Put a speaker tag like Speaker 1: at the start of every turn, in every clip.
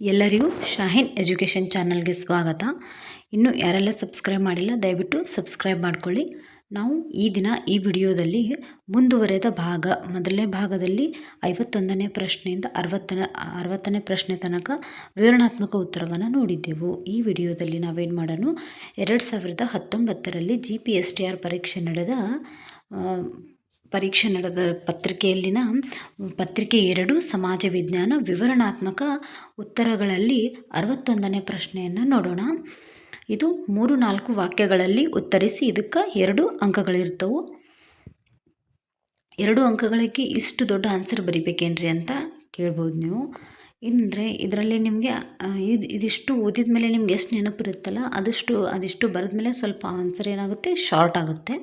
Speaker 1: ಎಲ್ಲರಿಗೂ ಶಾಹೀನ್ ಎಜುಕೇಷನ್ ಚಾನಲ್ಗೆ ಸ್ವಾಗತ. ಇನ್ನು ಯಾರೆಲ್ಲ ಸಬ್ಸ್ಕ್ರೈಬ್ ಮಾಡಿಲ್ಲ, ದಯವಿಟ್ಟು ಸಬ್ಸ್ಕ್ರೈಬ್ ಮಾಡ್ಕೊಳ್ಳಿ. ನಾವು ಈ ದಿನ ಈ ವಿಡಿಯೋದಲ್ಲಿ ಮುಂದುವರೆದ ಭಾಗ, ಮೊದಲನೇ ಭಾಗದಲ್ಲಿ ಐವತ್ತೊಂದನೇ ಪ್ರಶ್ನೆಯಿಂದ ಅರವತ್ತನೇ ಅರವತ್ತನೇ ಪ್ರಶ್ನೆ ತನಕ ವಿವರಣಾತ್ಮಕ ಉತ್ತರವನ್ನು ನೋಡಿದ್ದೆವು. ಈ ವಿಡಿಯೋದಲ್ಲಿ ನಾವೇನು ಮಾಡೋಣ ಎರಡು ಸಾವಿರದ ಹತ್ತೊಂಬತ್ತರಲ್ಲಿ G P S T R ಪರೀಕ್ಷೆ ನಡೆದ ಪರೀಕ್ಷೆ ನಡೆದ ಪತ್ರಿಕೆಯಲ್ಲಿನ ಪತ್ರಿಕೆ ಎರಡು, ಸಮಾಜ ವಿಜ್ಞಾನ, ವಿವರಣಾತ್ಮಕ ಉತ್ತರಗಳಲ್ಲಿ ಅರವತ್ತೊಂದನೇ ಪ್ರಶ್ನೆಯನ್ನು ನೋಡೋಣ. ಇದು ಮೂರು, ನಾಲ್ಕು ವಾಕ್ಯಗಳಲ್ಲಿ ಉತ್ತರಿಸಿ ಇದಕ್ಕೆ ಎರಡು ಅಂಕಗಳಿರ್ತವೆ. ಎರಡು ಅಂಕಗಳಿಗೆ ಇಷ್ಟು ದೊಡ್ಡ ಆನ್ಸರ್ ಬರಿಬೇಕೇನ್ರಿ ಅಂತ ಕೇಳ್ಬೋದು ನೀವು. ಏನಂದರೆ ಇದರಲ್ಲಿ ನಿಮಗೆ ಇದು, ಇದಿಷ್ಟು ಓದಿದ ಮೇಲೆ ನಿಮ್ಗೆ ಎಷ್ಟು ನೆನಪಿರುತ್ತಲ್ಲ, ಅದಷ್ಟು, ಅದಿಷ್ಟು ಬರೆದ ಮೇಲೆ ಸ್ವಲ್ಪ ಆನ್ಸರ್ ಏನಾಗುತ್ತೆ? ಶಾರ್ಟ್ ಆಗುತ್ತೆ.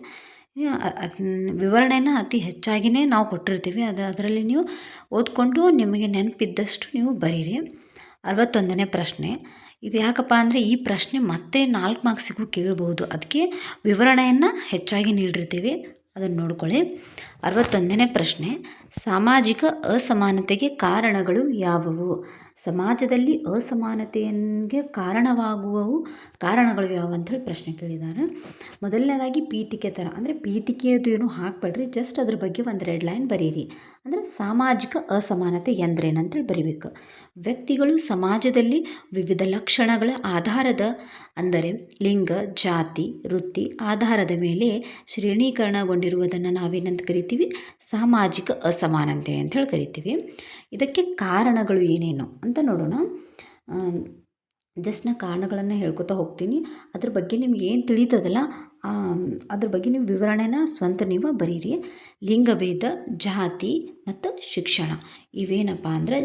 Speaker 1: ವಿವರಣೆನ ಅತಿ ಹೆಚ್ಚಾಗಿಯೇ ನಾವು ಕೊಟ್ಟಿರ್ತೀವಿ. ಅದು, ಅದರಲ್ಲಿ ನೀವು ಓದ್ಕೊಂಡು ನಿಮಗೆ ನೆನಪಿದ್ದಷ್ಟು ನೀವು ಬರೀರಿ. ಅರವತ್ತೊಂದನೇ ಪ್ರಶ್ನೆ. ಇದು ಯಾಕಪ್ಪ ಅಂದರೆ ಈ ಪ್ರಶ್ನೆ ಮತ್ತೆ ನಾಲ್ಕು ಮಾರ್ಕ್ಸಿಗೂ ಕೇಳಬಹುದು. ಅದಕ್ಕೆ ವಿವರಣೆಯನ್ನು ಹೆಚ್ಚಾಗಿ ನೀಡಿರ್ತೀವಿ. ಅದನ್ನು ನೋಡ್ಕೊಳ್ಳಿ. ಅರವತ್ತೊಂದನೇ ಪ್ರಶ್ನೆ. ಸಾಮಾಜಿಕ ಅಸಮಾನತೆಗೆ ಕಾರಣಗಳು ಯಾವುವು? ಸಮಾಜದಲ್ಲಿ ಅಸಮಾನತೆಗೆ ಕಾರಣವಾಗುವವು ಕಾರಣಗಳು ಯಾವುವು ಅಂಥೇಳಿ ಪ್ರಶ್ನೆ ಕೇಳಿದ್ದಾರೆ. ಮೊದಲನೇದಾಗಿ ಪೀಠಿಕೆ ಥರ. ಅಂದರೆ ಪೀಠಿಕೆಯದು ಏನು ಹಾಕ್ಬೇಡ್ರಿ ಜಸ್ಟ್ ಅದ್ರ ಬಗ್ಗೆ ಒಂದು ರೆಡ್ ಲೈನ್ ಬರೀರಿ. ಅಂದರೆ ಸಾಮಾಜಿಕ ಅಸಮಾನತೆ ಎಂದ್ರೇನು ಅಂತೇಳಿ ಬರಿಬೇಕು. ವ್ಯಕ್ತಿಗಳು ಸಮಾಜದಲ್ಲಿ ವಿವಿಧ ಲಕ್ಷಣಗಳ ಆಧಾರದ, ಅಂದರೆ ಲಿಂಗ, ಜಾತಿ, ವೃತ್ತಿ ಆಧಾರದ ಮೇಲೆ ಶ್ರೇಣೀಕರಣಗೊಂಡಿರುವುದನ್ನು ನಾವೇನಂತ ಕರಿತೀವಿ? ಸಾಮಾಜಿಕ ಅಸಮಾನತೆ ಅಂತ ಹೇಳಿ ಕರಿತೀವಿ. ಇದಕ್ಕೆ ಕಾರಣಗಳು ಏನೇನು ಅಂತ ನೋಡೋಣ. ಜಸ್ಟ್ ನಾ ಕಾರಣಗಳನ್ನು ಹೇಳ್ಕೊತಾ ಹೋಗ್ತೀನಿ. ಅದ್ರ ಬಗ್ಗೆ ನಿಮ್ಗೆ ಏನು ತಿಳಿತದಲ್ಲ ಅದ್ರ ಬಗ್ಗೆ ನೀವು ವಿವರಣೆನ ಸ್ವಂತ ನೀವು ಬರೀರಿ. ಲಿಂಗಭೇದ, ಜಾತಿ ಮತ್ತು ಶಿಕ್ಷಣ ಇವೇನಪ್ಪ ಅಂದರೆ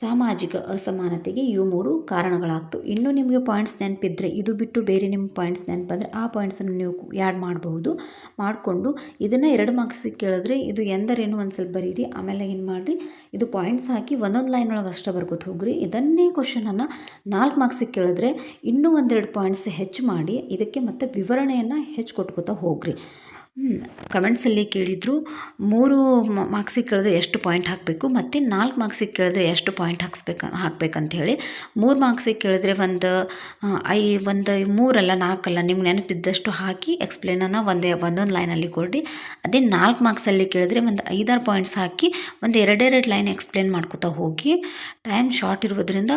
Speaker 1: ಸಾಮಾಜಿಕ ಅಸಮಾನತೆಗೆ ಇವು ಮೂರು ಕಾರಣಗಳಾಗ್ತು. ಇನ್ನೂ ನಿಮಗೆ ಪಾಯಿಂಟ್ಸ್ ನೆನಪಿದ್ರೆ, ಇದು ಬಿಟ್ಟು ಬೇರೆ ನಿಮ್ಮ ಪಾಯಿಂಟ್ಸ್ ನೆನಪಂದರೆ, ಆ ಪಾಯಿಂಟ್ಸನ್ನು ನೀವು ಆ್ಯಡ್ ಮಾಡಬಹುದು. ಮಾಡಿಕೊಂಡು ಇದನ್ನು ಎರಡು ಮಾರ್ಕ್ಸಿಗೆ ಕೇಳಿದ್ರೆ ಇದು ಎಂದರೇನು ಒಂದು ಸ್ವಲ್ಪ ಬರೀರಿ, ಆಮೇಲೆ ಏನು ಮಾಡಿರಿ. ಇದು ಪಾಯಿಂಟ್ಸ್ ಹಾಕಿ ಒಂದೊಂದು ಲೈನ್ ಒಳಗೆ ಅಷ್ಟೇ ಬರ್ಕೋತ ಹೋಗ್ರಿ. ಇದನ್ನೇ ಕ್ವಶನನ್ನು ನಾಲ್ಕು ಮಾರ್ಕ್ಸಿಗೆ ಕೇಳಿದ್ರೆ ಇನ್ನೂ ಒಂದೆರಡು ಪಾಯಿಂಟ್ಸ್ ಹೆಚ್ಚು ಮಾಡಿ, ಇದಕ್ಕೆ ಮತ್ತು ವಿವರಣೆಯನ್ನು ಹೆಚ್ಚು ಕೊಟ್ಕೋತಾ ಹೋಗ್ರಿ. ಕಮೆಂಟ್ಸಲ್ಲಿ ಕೇಳಿದರು, ಮೂರು ಮಾರ್ಕ್ಸಿಗೆ ಕೇಳಿದ್ರೆ ಎಷ್ಟು ಪಾಯಿಂಟ್ ಹಾಕಬೇಕು, ಮತ್ತು ನಾಲ್ಕು ಮಾರ್ಕ್ಸಿಗೆ ಕೇಳಿದ್ರೆ ಎಷ್ಟು ಪಾಯಿಂಟ್ ಹಾಕ್ಸ್ಬೇಕು, ಹಾಕ್ಬೇಕಂತ ಹೇಳಿ, ಮೂರು ಮಾರ್ಕ್ಸಿಗೆ ಕೇಳಿದ್ರೆ ಒಂದು ಐ, ಒಂದು ಮೂರಲ್ಲ ನಾಲ್ಕಲ್ಲ ನಿಮ್ಗೆ ನೆನಪಿದ್ದಷ್ಟು ಹಾಕಿ ಎಕ್ಸ್ಪ್ಲೇನನ್ನು ಒಂದೇ, ಒಂದೊಂದು ಲೈನಲ್ಲಿ ಕೊಡಿ ಅದೇ ನಾಲ್ಕು ಮಾರ್ಕ್ಸಲ್ಲಿ ಕೇಳಿದ್ರೆ ಒಂದು ಐದಾರು ಪಾಯಿಂಟ್ಸ್ ಹಾಕಿ ಒಂದು ಎರಡೆರಡು ಲೈನ್ ಎಕ್ಸ್ಪ್ಲೇನ್ ಮಾಡ್ಕೋತಾ ಹೋಗಿ ಟೈಮ್ ಶಾರ್ಟ್ ಇರೋದ್ರಿಂದ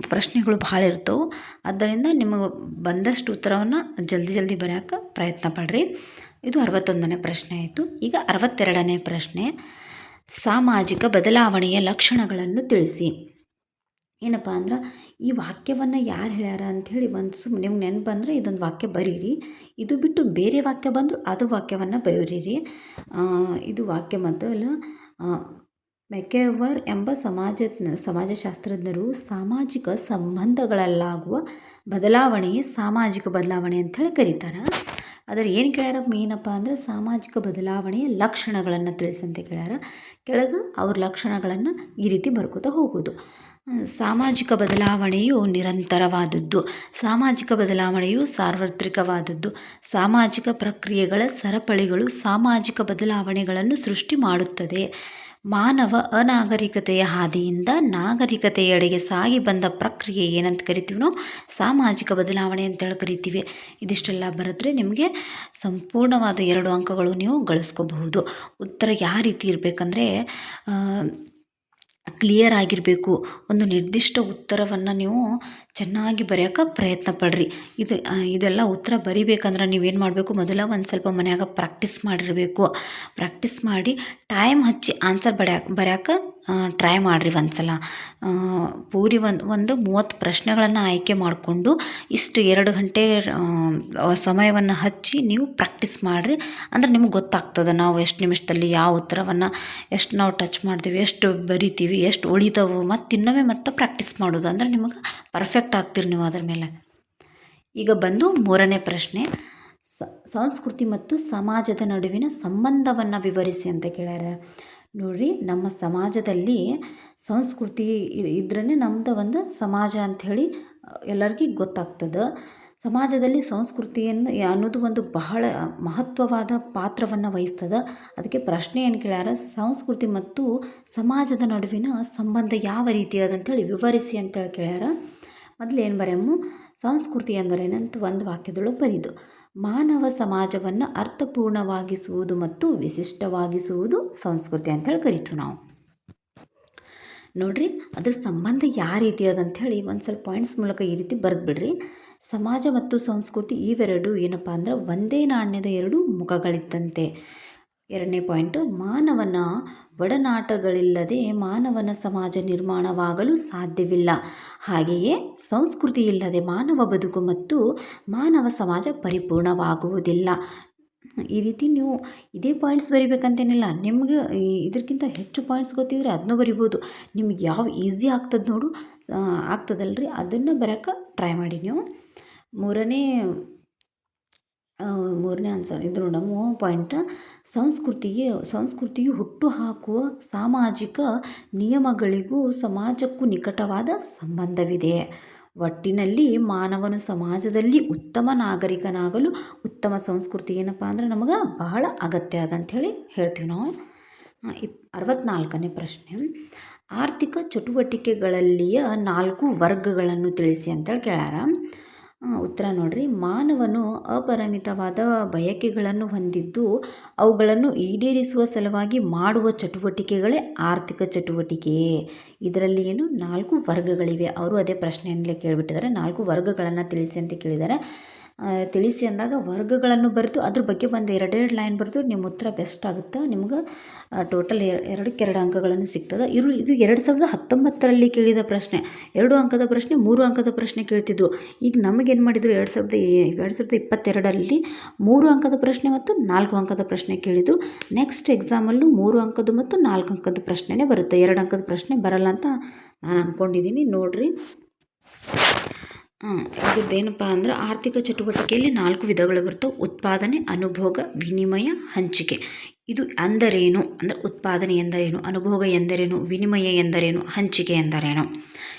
Speaker 1: ಪ್ರಶ್ನೆಗಳು ಭಾಳ ಇರ್ತವೆ. ಆದ್ದರಿಂದ ನಿಮಗೆ ಬಂದಷ್ಟು ಉತ್ತರವನ್ನು ಜಲ್ದಿ ಜಲ್ದಿ ಬರೆಯೋಕೆ ಪ್ರಯತ್ನ ಪಡ್ರಿ. ಇದು ಅರವತ್ತೊಂದನೇ ಪ್ರಶ್ನೆ ಆಯಿತು. ಈಗ ಅರವತ್ತೆರಡನೇ ಪ್ರಶ್ನೆ. ಸಾಮಾಜಿಕ ಬದಲಾವಣೆಯ ಲಕ್ಷಣಗಳನ್ನು ತಿಳಿಸಿ. ಏನಪ್ಪ ಅಂದ್ರೆ, ಈ ವಾಕ್ಯವನ್ನು ಯಾರು ಹೇಳ್ಯಾರ ಅಂಥೇಳಿ ಒಂದು ಸುಮ್ಮನೆ ನಿಮ್ಗೆ ನೆನಪು ಬಂದರೆ ಇದೊಂದು ವಾಕ್ಯ ಬರೀರಿ. ಇದು ಬಿಟ್ಟು ಬೇರೆ ವಾಕ್ಯ ಬಂದರೂ ಅದು ವಾಕ್ಯವನ್ನು ಬರೀರಿ. ಇದು ವಾಕ್ಯ ಮೊದಲು ಮೆಕೆವರ್ ಎಂಬ ಸಮಾಜ ಸಮಾಜಶಾಸ್ತ್ರಜ್ಞರು ಸಾಮಾಜಿಕ ಸಂಬಂಧಗಳಲ್ಲಾಗುವ ಬದಲಾವಣೆ, ಸಾಮಾಜಿಕ ಬದಲಾವಣೆ ಅಂತೇಳಿ ಕರೀತಾರೆ. ಆದರೆ ಏನು ಕೇಳ್ಯಾರ ಮೇನಪ್ಪ ಅಂದರೆ ಸಾಮಾಜಿಕ ಬದಲಾವಣೆಯ ಲಕ್ಷಣಗಳನ್ನು ತಿಳಿಸಂತೆ ಕೇಳ್ಯಾರ. ಕೆಳಗೆ ಅವ್ರ ಲಕ್ಷಣಗಳನ್ನು ಈ ರೀತಿ ಬರ್ಕೋತಾ ಹೋಗೋದು. ಸಾಮಾಜಿಕ ಬದಲಾವಣೆಯು ನಿರಂತರವಾದದ್ದು, ಸಾಮಾಜಿಕ ಬದಲಾವಣೆಯು ಸಾರ್ವತ್ರಿಕವಾದದ್ದು, ಸಾಮಾಜಿಕ ಪ್ರಕ್ರಿಯೆಗಳ ಸರಪಳಿಗಳು ಸಾಮಾಜಿಕ ಬದಲಾವಣೆಗಳನ್ನು ಸೃಷ್ಟಿ ಮಾಡುತ್ತದೆ. ಮಾನವ ಅನಾಗರಿಕತೆಯ ಹಾದಿಯಿಂದ ನಾಗರಿಕತೆಯೆಡೆಗೆ ಸಾಗಿ ಬಂದ ಪ್ರಕ್ರಿಯೆ ಏನಂತ ಕರಿತೀವಿ ಸಾಮಾಜಿಕ ಬದಲಾವಣೆ ಅಂತೇಳಿ ಕರಿತೀವಿ. ಇದಿಷ್ಟೆಲ್ಲ ಬರೆದ್ರೆ ನಿಮಗೆ ಸಂಪೂರ್ಣವಾದ ಎರಡು ಅಂಕಗಳು ನೀವು ಗಳಿಸ್ಕೋಬಹುದು. ಉತ್ತರ ಯಾವ ರೀತಿ ಇರಬೇಕಂದ್ರೆ ಕ್ಲಿಯರ್ ಆಗಿರಬೇಕು. ಒಂದು ನಿರ್ದಿಷ್ಟ ಉತ್ತರವನ್ನು ನೀವು ಚೆನ್ನಾಗಿ ಬರೆಯೋಕೆ ಪ್ರಯತ್ನ ಪಡ್ರಿ. ಇದು ಇದೆಲ್ಲ ಉತ್ತರ ಬರಿಬೇಕಂದ್ರೆ ನೀವೇನು ಮಾಡಬೇಕು? ಮೊದಲ ಒಂದು ಸ್ವಲ್ಪ ಮನ್ಯಾಗ ಪ್ರಾಕ್ಟೀಸ್ ಮಾಡಿರಬೇಕು. ಪ್ರಾಕ್ಟೀಸ್ ಮಾಡಿ ಟೈಮ್ ಹಚ್ಚಿ ಆನ್ಸರ್ ಬಡ್ಯಾಕೆ, ಬರ್ಯಾಕೆ ಟ್ರೈ ಮಾಡಿರಿ ಒಂದು ಸಲ ಪೂರಿ ಒಂದು ಒಂದು ಮೂವತ್ತು ಪ್ರಶ್ನೆಗಳನ್ನು ಆಯ್ಕೆ ಮಾಡಿಕೊಂಡು ಇಷ್ಟು ಎರಡು ಗಂಟೆ ಸಮಯವನ್ನು ಹಚ್ಚಿ ನೀವು ಪ್ರಾಕ್ಟೀಸ್ ಮಾಡಿರಿ. ಅಂದ್ರೆ ನಿಮ್ಗೆ ಗೊತ್ತಾಗ್ತದೆ ನಾವು ಎಷ್ಟು ನಿಮಿಷದಲ್ಲಿ ಯಾವ ಉತ್ತರವನ್ನು ಎಷ್ಟು ನಾವು ಟಚ್ ಮಾಡ್ತೀವಿ, ಎಷ್ಟು ಬರಿತೀವಿ, ಎಷ್ಟು ಉಳಿತವೆ ಮತ್ತು ಇನ್ನೊಮ್ಮೆ ಮತ್ತೆ ಪ್ರಾಕ್ಟೀಸ್ ಮಾಡೋದು. ಅಂದ್ರೆ ನಿಮಗೆ ಪರ್ಫೆಕ್ಟ್ ಆಗ್ತೀರಿ ನೀವು ಅದ್ರ ಮೇಲೆ. ಈಗ ಬಂದು ಮೂರನೇ ಪ್ರಶ್ನೆ. ಸಂಸ್ಕೃತಿ ಮತ್ತು ಸಮಾಜದ ನಡುವಿನ ಸಂಬಂಧವನ್ನು ವಿವರಿಸಿ ಅಂತ ಕೇಳ್ಯಾರ. ನೋಡಿರಿ, ನಮ್ಮ ಸಮಾಜದಲ್ಲಿ ಸಂಸ್ಕೃತಿ ಇದ್ರೇ ನಮ್ದು ಒಂದು ಸಮಾಜ ಅಂಥೇಳಿ ಎಲ್ಲರಿಗೂ ಗೊತ್ತಾಗ್ತದೆ. ಸಮಾಜದಲ್ಲಿ ಸಂಸ್ಕೃತಿಯನ್ನು ಅನ್ನೋದು ಒಂದು ಬಹಳ ಮಹತ್ವವಾದ ಪಾತ್ರವನ್ನು ವಹಿಸ್ತದೆ. ಅದಕ್ಕೆ ಪ್ರಶ್ನೆ ಏನು ಕೇಳ್ಯಾರ, ಸಂಸ್ಕೃತಿ ಮತ್ತು ಸಮಾಜದ ನಡುವಿನ ಸಂಬಂಧ ಯಾವ ರೀತಿ ಅದಂತೇಳಿ ವಿವರಿಸಿ ಅಂತೇಳಿ ಕೇಳ್ಯಾರ. ಮೊದಲು ಏನು ಬರೆಯಮ್ಮು ಸಂಸ್ಕೃತಿ ಎಂದರೇನಂತ ಒಂದು ವಾಕ್ಯದೊಳಗೆ ಬರೀದು. ಮಾನವ ಸಮಾಜವನ್ನು ಅರ್ಥಪೂರ್ಣವಾಗಿಸುವುದು ಮತ್ತು ವಿಶಿಷ್ಟವಾಗಿಸುವುದು ಸಂಸ್ಕೃತಿ ಅಂತೇಳಿ ಕರಿತೀವಿ ನಾವು. ನೋಡಿರಿ, ಅದ್ರ ಸಂಬಂಧ ಯಾವ ರೀತಿ ಅದಂಥೇಳಿ ಒಂದು ಸ್ವಲ್ಪ ಪಾಯಿಂಟ್ಸ್ ಮೂಲಕ ಈ ರೀತಿ ಬರೆದು ಬಿಡ್ರಿ ಸಮಾಜ ಮತ್ತು ಸಂಸ್ಕೃತಿ ಇವೆರಡು ಏನಪ್ಪ ಅಂದ್ರೆ ಒಂದೇ ನಾಣ್ಯದ ಎರಡು ಮುಖಗಳಿದ್ದಂತೆ ಎರಡನೇ ಪಾಯಿಂಟು, ಮಾನವನ ಒಡನಾಟಗಳಿಲ್ಲದೆ ಮಾನವನ ಸಮಾಜ ನಿರ್ಮಾಣವಾಗಲು ಸಾಧ್ಯವಿಲ್ಲ. ಹಾಗೆಯೇ ಸಂಸ್ಕೃತಿ ಇಲ್ಲದೆ ಮಾನವ ಬದುಕು ಮತ್ತು ಮಾನವ ಸಮಾಜ ಪರಿಪೂರ್ಣವಾಗುವುದಿಲ್ಲ. ಈ ರೀತಿ ನೀವು ಇದೇ ಪಾಯಿಂಟ್ಸ್ ಬರಿಬೇಕಂತೇನಿಲ್ಲ. ನಿಮಗೆ ಇದಕ್ಕಿಂತ ಹೆಚ್ಚು ಪಾಯಿಂಟ್ಸ್ ಗೊತ್ತಿದ್ರೆ ಅದನ್ನೂ ಬರಿಬೋದು. ನಿಮ್ಗೆ ಯಾವ ಈಸಿ ಆಗ್ತದೆ ನೋಡು. ಆಗ್ತದಲ್ರಿ. ಅದನ್ನು ಬರೋಕೆ ಟ್ರೈ ಮಾಡಿ ನೀವು. ಮೂರನೇ ಮೂರನೇ ಆನ್ಸರ್ ಇದು ನೋಡ ಮೂರು ಪಾಯಿಂಟ್ ಸಂಸ್ಕೃತಿಗೆ, ಸಂಸ್ಕೃತಿಯು ಹುಟ್ಟು ಹಾಕುವ ಸಾಮಾಜಿಕ ನಿಯಮಗಳಿಗೂ ಸಮಾಜಕ್ಕೂ ನಿಕಟವಾದ ಸಂಬಂಧವಿದೆ. ಒಟ್ಟಿನಲ್ಲಿ ಮಾನವನು ಸಮಾಜದಲ್ಲಿ ಉತ್ತಮ ನಾಗರಿಕನಾಗಲು ಉತ್ತಮ ಸಂಸ್ಕೃತಿ ಏನಪ್ಪ ಅಂದ್ರೆ ನಮಗೆ ಬಹಳ ಅಗತ್ಯ ಅದ ಅಂಥೇಳಿ ಹೇಳ್ತೀವಿ ನಾವು. ಇಪ್ ಅರವತ್ತ್ನಾಲ್ಕನೇ ಪ್ರಶ್ನೆ. ಆರ್ಥಿಕ ಚಟುವಟಿಕೆಗಳಲ್ಲಿಯ ನಾಲ್ಕು ವರ್ಗಗಳನ್ನು ತಿಳಿಸಿ ಅಂತೇಳಿ ಕೇಳ್ಯಾರ. ಉತ್ತರ ನೋಡ್ರಿ. ಮಾನವನು ಅಪರಿಮಿತವಾದ ಬಯಕೆಗಳನ್ನು ಹೊಂದಿದ್ದು ಅವುಗಳನ್ನು ಈಡೇರಿಸುವ ಸಲುವಾಗಿ ಮಾಡುವ ಚಟುವಟಿಕೆಗಳೇ ಆರ್ಥಿಕ ಚಟುವಟಿಕೆ. ಇದರಲ್ಲಿ ಏನು? ನಾಲ್ಕು ವರ್ಗಗಳಿವೆ. ಅವರು ಅದೇ ಪ್ರಶ್ನೆಯಲ್ಲೇ ಕೇಳಿಬಿಟ್ಟಿದ್ದಾರೆ. ನಾಲ್ಕು ವರ್ಗಗಳನ್ನು ತಿಳಿಸಿ ಅಂತ ಕೇಳಿದ್ದಾರೆ. ತಿಳಿಸಿ ಅಂದಾಗ ವರ್ಗಗಳನ್ನು ಬರೆದು ಅದ್ರ ಬಗ್ಗೆ ಒಂದು ಎರಡೆರಡು ಲೈನ್ ಬರೆದು ನಿಮ್ಮ ಉತ್ತರ ಬೆಸ್ಟ್ ಆಗುತ್ತೆ? ನಿಮ್ಗೆ ಟೋಟಲ್ ಎರಡಕ್ಕೆ ಎರಡು ಅಂಕಗಳನ್ನು ಸಿಗ್ತದೆ? ಇರು, ಇದು ಎರಡು ಸಾವಿರದ ಹತ್ತೊಂಬತ್ತರಲ್ಲಿ ಕೇಳಿದ ಪ್ರಶ್ನೆ. ಎರಡು ಅಂಕದ ಪ್ರಶ್ನೆ, ಮೂರು ಅಂಕದ ಪ್ರಶ್ನೆ ಕೇಳ್ತಿದ್ರು. ಈಗ ನಮಗೇನು ಮಾಡಿದರು? ಎರಡು ಸಾವಿರದ ಎರಡು ಸಾವಿರದ ಇಪ್ಪತ್ತೆರಡರಲ್ಲಿ ಮೂರು ಅಂಕದ ಪ್ರಶ್ನೆ ಮತ್ತು ನಾಲ್ಕು ಅಂಕದ ಪ್ರಶ್ನೆ ಕೇಳಿದರು. ನೆಕ್ಸ್ಟ್ ಎಕ್ಸಾಮಲ್ಲೂ ಮೂರು ಅಂಕದ ಮತ್ತು ನಾಲ್ಕು ಅಂಕದ ಪ್ರಶ್ನೆನೇ ಬರುತ್ತೆ. ಎರಡು ಅಂಕದ ಪ್ರಶ್ನೆ ಬರಲ್ಲ ಅಂತ ನಾನು ಅಂದ್ಕೊಂಡಿದ್ದೀನಿ ನೋಡಿರಿ. ಇದ್ರದ್ದು ಏನಪ್ಪ ಅಂದ್ರೆ ಆರ್ಥಿಕ ಚಟುವಟಿಕೆಯಲ್ಲಿ ನಾಲ್ಕು ವಿಧಗಳು ಬರ್ತವೆ. ಉತ್ಪಾದನೆ, ಅನುಭೋಗ, ವಿನಿಮಯ, ಹಂಚಿಕೆ. ಇದು ಅಂದರೇನು ಅಂದರೆ ಉತ್ಪಾದನೆ ಎಂದರೇನು? ಅನುಭೋಗ ಎಂದರೇನು? ವಿನಿಮಯ ಎಂದರೇನು? ಹಂಚಿಕೆ ಎಂದರೇನು?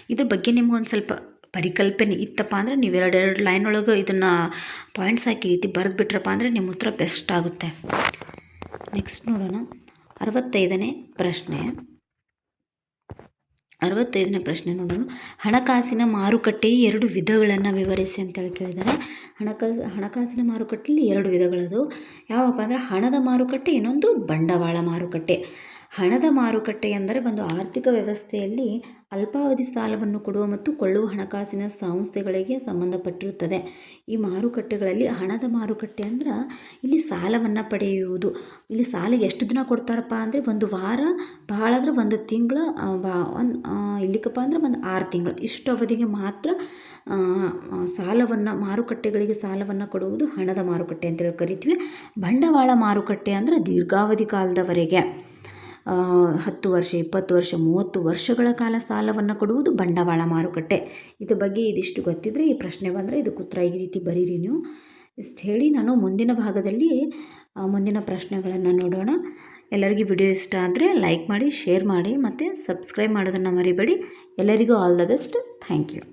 Speaker 1: ಇದ್ರ ಬಗ್ಗೆ ನಿಮ್ಗೊಂದು ಸ್ವಲ್ಪ ಪರಿಕಲ್ಪನೆ ಇತ್ತಪ್ಪ ಅಂದರೆ ನೀವು ಎರಡೆರಡು ಲೈನ್ ಒಳಗೆ ಇದನ್ನು ಪಾಯಿಂಟ್ಸ್ ಹಾಕಿ ರೀತಿ ಬರೆದು ಬಿಟ್ರಪ್ಪ ಅಂದರೆ ನಿಮ್ಮ ಉತ್ತರ ಬೆಸ್ಟ್ ಆಗುತ್ತೆ. ನೆಕ್ಸ್ಟ್ ನೋಡೋಣ. ಅರವತ್ತೈದನೇ ಪ್ರಶ್ನೆ. ಅರವತ್ತೈದನೇ ಪ್ರಶ್ನೆ ನೋಡೋಣ. ಹಣಕಾಸಿನ ಮಾರುಕಟ್ಟೆ ಎರಡು ವಿಧಗಳನ್ನು ವಿವರಿಸಿ ಅಂತೇಳಿ ಕೇಳಿದ್ದಾರೆ. ಹಣಕಾಸು, ಹಣಕಾಸಿನ ಮಾರುಕಟ್ಟೆಯಲ್ಲಿ ಎರಡು ವಿಧಗಳದು ಯಾವಪ್ಪ ಅಂದರೆ ಹಣದ ಮಾರುಕಟ್ಟೆ, ಇನ್ನೊಂದು ಬಂಡವಾಳ ಮಾರುಕಟ್ಟೆ. ಹಣದ ಮಾರುಕಟ್ಟೆ ಎಂದರೆ ಒಂದು ಆರ್ಥಿಕ ವ್ಯವಸ್ಥೆಯಲ್ಲಿ ಅಲ್ಪಾವಧಿ ಸಾಲವನ್ನು ಕೊಡುವ ಮತ್ತು ಕೊಳ್ಳುವ ಹಣಕಾಸಿನ ಸಂಸ್ಥೆಗಳಿಗೆ ಸಂಬಂಧಪಟ್ಟಿರುತ್ತದೆ. ಈ ಮಾರುಕಟ್ಟೆಗಳಲ್ಲಿ ಹಣದ ಮಾರುಕಟ್ಟೆ ಅಂದ್ರೆ ಇಲ್ಲಿ ಸಾಲವನ್ನು ಪಡೆಯುವುದು. ಇಲ್ಲಿ ಸಾಲ ಎಷ್ಟು ದಿನ ಕೊಡ್ತಾರಪ್ಪ ಅಂದರೆ ಒಂದು ವಾರ ಭಾಳ ಅಂದ್ರೆ ಒಂದು ತಿಂಗಳು ಒಂದು ಇಲ್ಲಿಕಪ್ಪ ಅಂದ್ರೆ ಒಂದು ಆರು ತಿಂಗಳು. ಇಷ್ಟು ಅವಧಿಗೆ ಮಾತ್ರ ಸಾಲವನ್ನು, ಮಾರುಕಟ್ಟೆಗಳಿಗೆ ಸಾಲವನ್ನು ಕೊಡುವುದು ಹಣದ ಮಾರುಕಟ್ಟೆ ಅಂತೇಳಿ ಕರಿತೀವಿ. ಬಂಡವಾಳ ಮಾರುಕಟ್ಟೆ ಅಂದರೆ ದೀರ್ಘಾವಧಿ ಕಾಲದವರೆಗೆ. ಹತ್ತು ವರ್ಷ, ಇಪ್ಪತ್ತು ವರ್ಷ, ಮೂವತ್ತು ವರ್ಷಗಳ ಕಾಲ ಸಾಲವನ್ನು ಕೊಡುವುದು ಬಂಡವಾಳ ಮಾರುಕಟ್ಟೆ. ಇದ್ರ ಬಗ್ಗೆ ಇದಿಷ್ಟು ಗೊತ್ತಿದ್ದರೆ ಈ ಪ್ರಶ್ನೆ ಬಂದರೆ ಇದಕ್ಕೆ ಉತ್ತರ ಈ ರೀತಿ ಬರೀರಿ ನೀವು. ಇಷ್ಟು ಹೇಳಿ ನಾನು ಮುಂದಿನ ಭಾಗದಲ್ಲಿ ಮುಂದಿನ ಪ್ರಶ್ನೆಗಳನ್ನು ನೋಡೋಣ. ಎಲ್ಲರಿಗೂ ವಿಡಿಯೋ ಇಷ್ಟ ಆದರೆ ಲೈಕ್ ಮಾಡಿ, ಶೇರ್ ಮಾಡಿ ಮತ್ತು ಸಬ್ಸ್ಕ್ರೈಬ್ ಮಾಡೋದನ್ನು ಮರಿಬೇಡಿ. ಎಲ್ಲರಿಗೂ all the best. Thank you.